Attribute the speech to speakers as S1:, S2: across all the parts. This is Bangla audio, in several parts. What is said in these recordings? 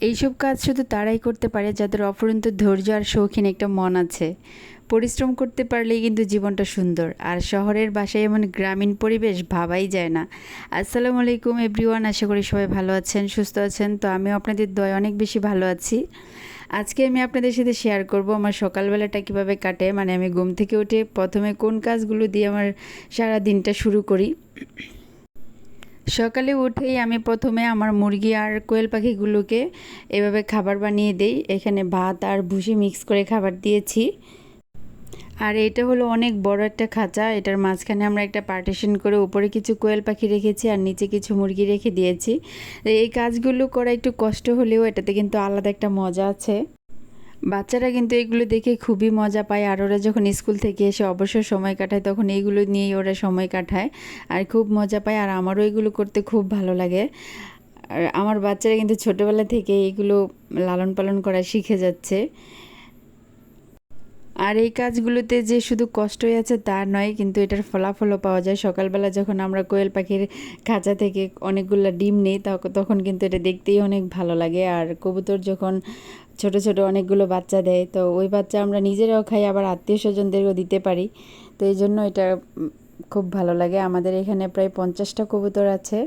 S1: এইসব কাজ শুধু তারাই করতে পারে যাদের অফুরন্ত ধৈর্য আর শৌখিন একটা মন আছে। পরিশ্রম করতে পারলেই কিন্তু জীবনটা সুন্দর। আর শহরের বাসায় এমন গ্রামীণ পরিবেশ ভাবাই যায় না। আসসালামু আলাইকুম এভরিওয়ান, আশা করি সবাই ভালো আছেন, সুস্থ আছেন। তো আমিও আপনাদের দয় অনেক বেশি ভালো আছি। আজকে আমি আপনাদের সাথে শেয়ার করব আমার সকালবেলাটা কীভাবে কাটে মানে আমি ঘুম থেকে উঠে প্রথমে কোন কাজগুলো দিয়ে আমার সারা দিনটা শুরু করি। সকালে উঠেই আমি প্রথমে আমার মুরগি আর কোয়েল পাখিগুলোকে এভাবে খাবার বানিয়ে দেই। এখানে ভাত আর ভুসি মিক্স করে খাবার দিয়েছি। আর এটা হলো অনেক বড় একটা খাঁচা। এটার মাঝখানে আমরা একটা পার্টিশন করে উপরে কিছু কোয়েল পাখি রেখেছি আর নিচে কিছু মুরগি রেখে দিয়েছি। এই কাজগুলো করা একটু কষ্ট হলেও এটাতে কিন্তু আলাদা একটা মজা আছে। বাচ্চারা কিন্তু এগুলো দেখে খুবই মজা পায় আর ওরা যখন স্কুল থেকে এসে অবসর সময় কাটায়, তখন এইগুলো নিয়েই ওরা সময় কাটায় আর খুব মজা পায় আর আমারও এগুলো করতে খুব ভালো লাগে। আর আমার বাচ্চারা কিন্তু ছোটোবেলা থেকে এইগুলো লালন পালন করা শিখে যাচ্ছে। আর এই কাজগুলোতে যে শুধু কষ্টই আছে তা নয়, কিন্তু এটার ফলাফলও পাওয়া যায়। সকালবেলা যখন আমরা কোয়েল পাখির খাঁচা থেকে অনেকগুলো ডিম নিই তখন কিন্তু এটা দেখতেই অনেক ভালো লাগে। আর কবুতর যখন ছোট ছোট অনেকগুলো বাচ্চা দেয়। তো ওই বাচ্চা আমরা নিজেরাও খাই, আবার আত্মীয় স্বজনদেরও দিতে পারি। তো এই জন্য এটা খুব ভালো লাগে। আমাদের এখানে প্রায় পঞ্চাশটা কবুতর আছে।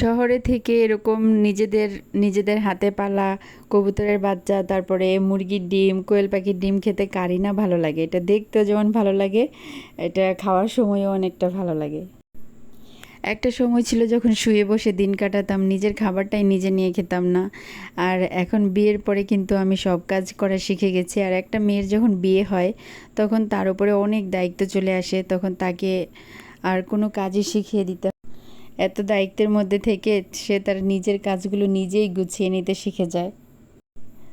S1: শহরে থেকে এরকম নিজেদের নিজেদের হাতে পালা কবুতরের বাচ্চা, তারপরে মুরগির ডিম, কোয়েল পাখির ডিম খেতে কারি না ভালো লাগে। এটা দেখতেও যেমন ভালো লাগে, এটা খাওয়ার সময়ও অনেকটা ভালো লাগে। একটা সময় ছিল যখন শুয়ে বসে দিন কাটাতাম, নিজের খাবারটাই নিজে নিয়ে খেতাম না। আর এখন বিয়ের পরে কিন্তু আমি সব কাজ করা শিখে গেছি। আর একটা মেয়ের যখন বিয়ে হয়, তখন তার উপরে অনেক দায়িত্ব চলে আসে, তখন তাকে আর কোনো কাজই শিখিয়ে দিতে এত দায়িত্বের মধ্যে থেকে সে তার নিজের কাজগুলো নিজেই গুছিয়ে নিতে শিখে যায়।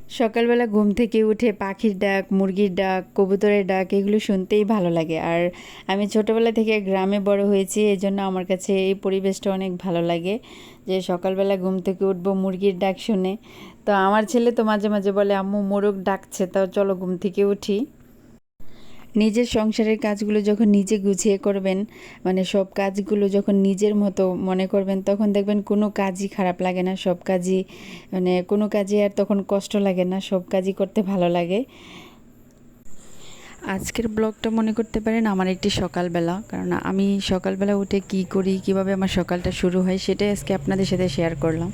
S1: সকালবেলা ঘুম থেকে উঠে পাখির ডাক, মুরগির ডাক, কবুতরের ডাক, এগুলো শুনতেই ভালো লাগে। আর আমি ছোটোবেলা থেকে গ্রামে বড় হয়েছি এই জন্য আমার কাছে এই পরিবেশটা অনেক ভালো লাগে যে সকালবেলা ঘুম থেকে উঠবো, মুরগির ডাক শুনে। তো আমার ছেলে তো মাঝে মাঝে বলে, আম্মু, মোরগ ডাকছে তো চলো ঘুম থেকে উঠি। নিজের সংসারের কাজগুলো যখন নিজে গুছিয়ে করবেন মানে সব কাজগুলো যখন নিজের মতো মনে করবেন, তখন দেখবেন কোনো কাজই খারাপ লাগে না। সব কাজই মানে কোনো কাজে আর তখন কষ্ট লাগে না, সব কাজই করতে ভালো লাগে। আজকের ব্লগটা মনে করতে পারেন আমার একটি সকালবেলা, কারণ আমি সকালবেলা উঠে কি করি, কীভাবে আমার সকালটা শুরু হয়, সেটাই আজকে আপনাদের সাথে শেয়ার করলাম।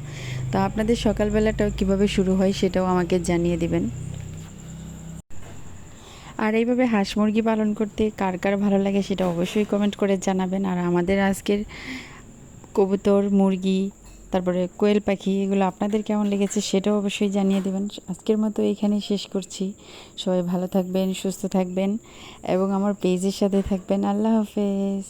S1: তো আপনাদের সকালবেলাটাও কীভাবে শুরু হয়, সেটাও আমাকে জানিয়ে দিবেন। আর এইভাবে হাঁস মুরগি পালন করতে কার কার ভালো লাগে সেটা অবশ্যই কমেন্ট করে জানাবেন। আর আমাদের আজকের কবুতর, মুরগি, তারপরে কোয়েল পাখি এগুলো আপনাদের কেমন লেগেছে সেটাও অবশ্যই জানিয়ে দেবেন। আজকের মতো এখানেই শেষ করছি। সবাই ভালো থাকবেন, সুস্থ থাকবেন এবং আমার পেজের সাথে থাকবেন। আল্লাহ হাফেজ।